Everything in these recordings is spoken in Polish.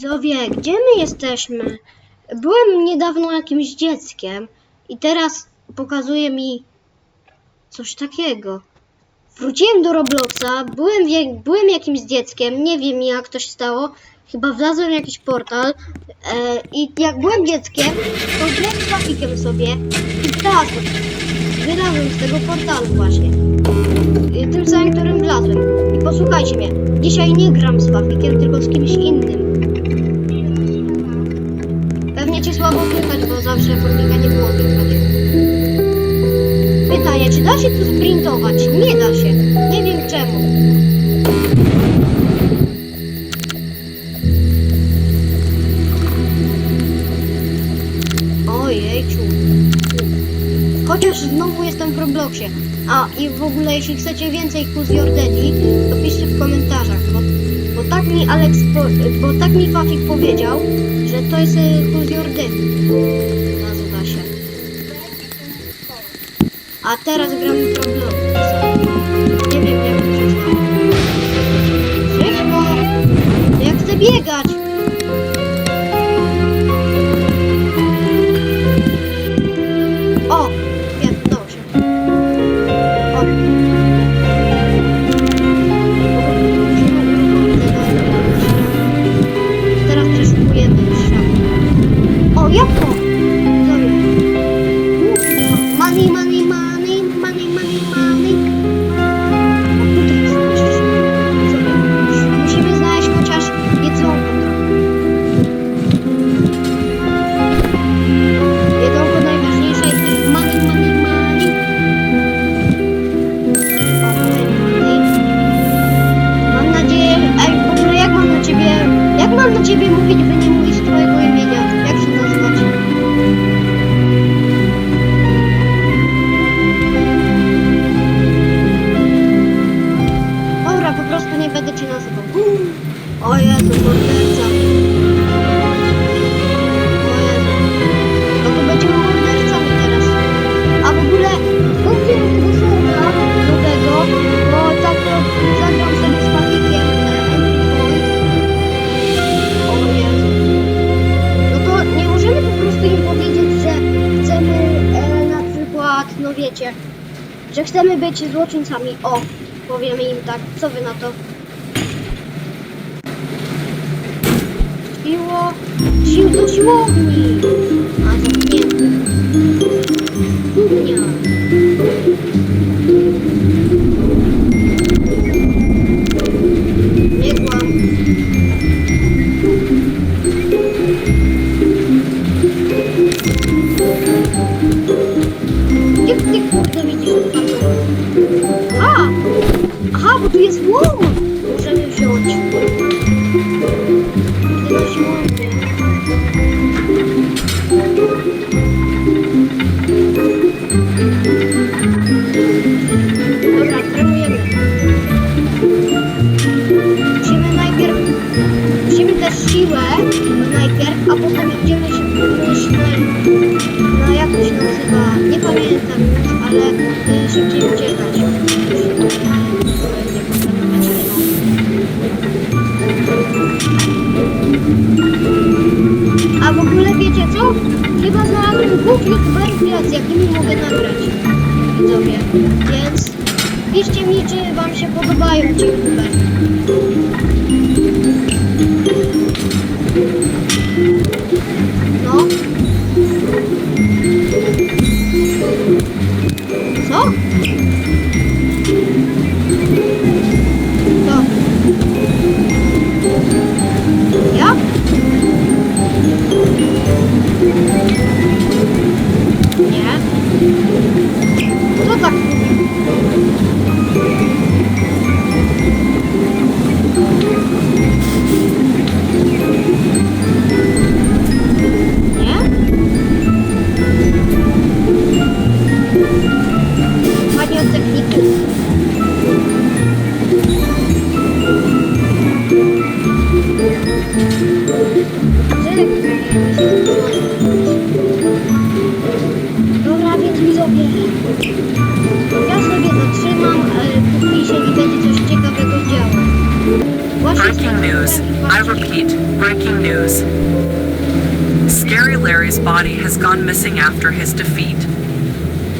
Widzowie, gdzie my jesteśmy? Byłem niedawno jakimś dzieckiem i teraz pokazuje mi coś takiego. Wróciłem do Robloxa, byłem, byłem jakimś dzieckiem, nie wiem jak to się stało. Chyba wlazłem w jakiś portal e, i jak byłem dzieckiem, to grałem z grafikiem sobie i wlazłem. Wylazłem z tego portalu właśnie. Y, Tym samym, którym wlazłem. I posłuchajcie mnie, dzisiaj nie gram z Wafikiem, tylko z kimś innym. Słabo słychać, bo zawsze nie było. Pytanie, czy da się tu sprintować? Nie da się. Nie wiem czemu. Ojejciu. Chociaż znowu jestem w Robloxie. A i w ogóle jeśli chcecie więcej Who's Your Daddy, to piszcie w komentarzach, bo, bo tak mi Alex, po, bo tak mi Fafik powiedział, to jest y, Who's Your Daddy. Nazywa się. A teraz gramy w Robloxa. Nie wiem jak to się stało. Szybko! Ja chcę biegać! Być złoczyńcami. O, powiemy im tak. Co wy na to? Siło, sił do siłowni. без волн уже не все очень. Тоже открываем. Чем она гер... Чем это сила. Youtuberów, z jakimi mogę nagrać. Widzowie. Więc piszcie mi, czy wam się podobają ci youtuberzy. No. Co? Larry's body has gone missing after his defeat.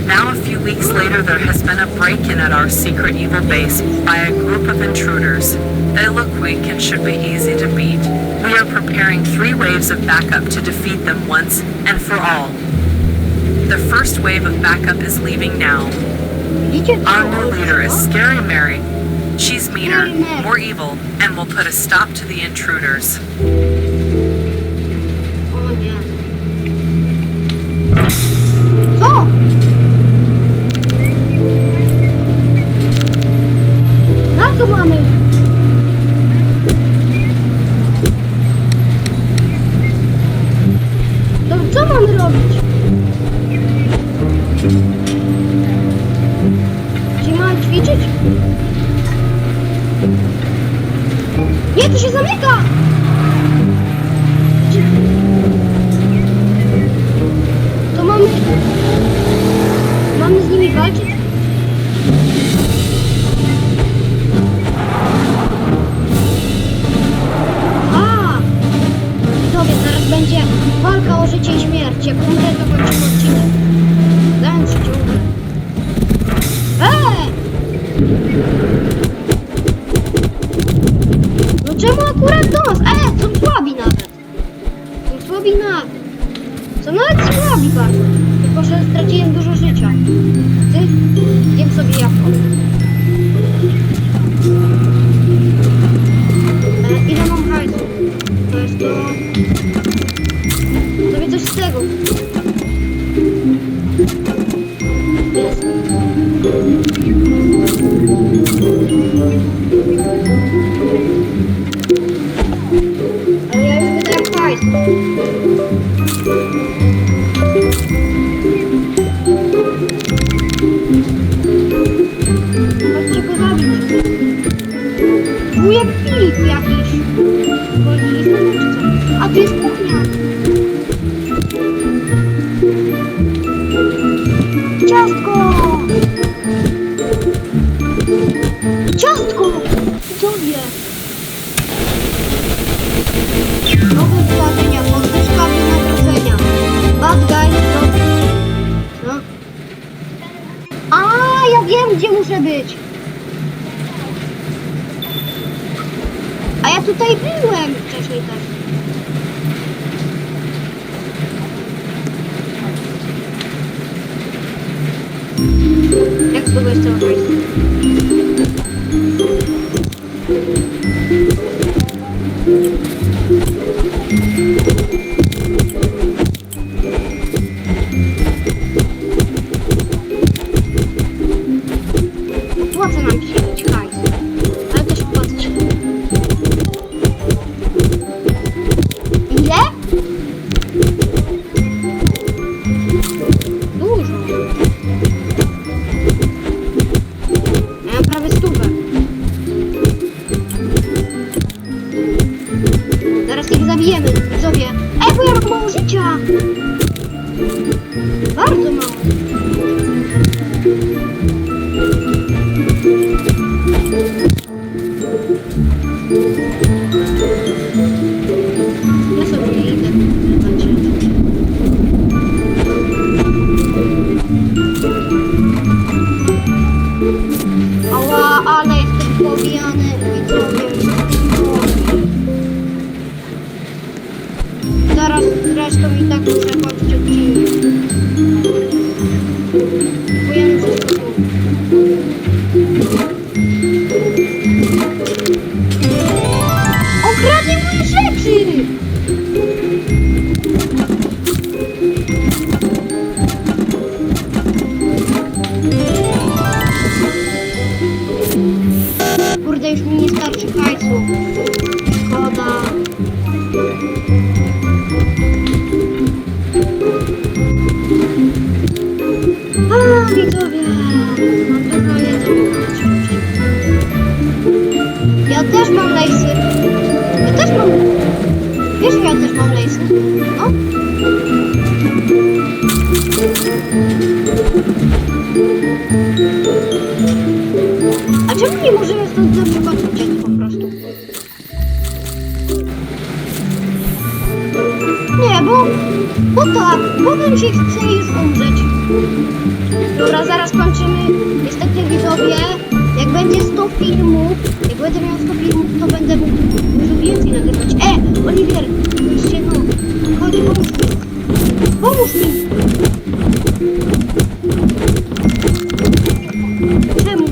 Now, a few weeks later, there has been a break in at our secret evil base by a group of intruders. They look weak and should be easy to beat. We are preparing three waves of backup to defeat them once and for all. The first wave of backup is leaving now. Our new leader is? Scary Mary. She's meaner, more evil, and will put a stop to the intruders. Nie, to się zamyka! To mamy... Mamy z nimi walczyć? A! Widzowie, zaraz będzie walka o życie i śmierć. Jak umrę, to kończymy odcinek. Dając się ciągle. Eee! Czemu akurat nas? E, są słabi nawet. Są słabi nawet. Są nawet słabi bardzo. Tylko, że straciłem dużo życia. Thank you. A ja tutaj byłem wcześniej też. Jak zdobyłeś cały hajs? Opłaca Ała, ale jestem pobijany, widzowie. Zaraz zresztą i tak muszę Ministério me satisfazem. Dobra, zaraz kończymy. Niestety widzowie, jak będzie 100 filmów, jak będę miał 100 filmów, to będę mógł dużo więcej nagrywać. E, Oliwier, chodźcie no, chodź, pomóż mi. Pomóż mi. Czemu?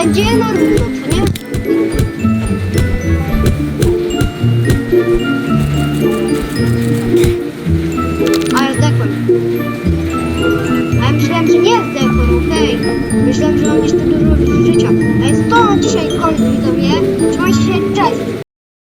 感觉呢里的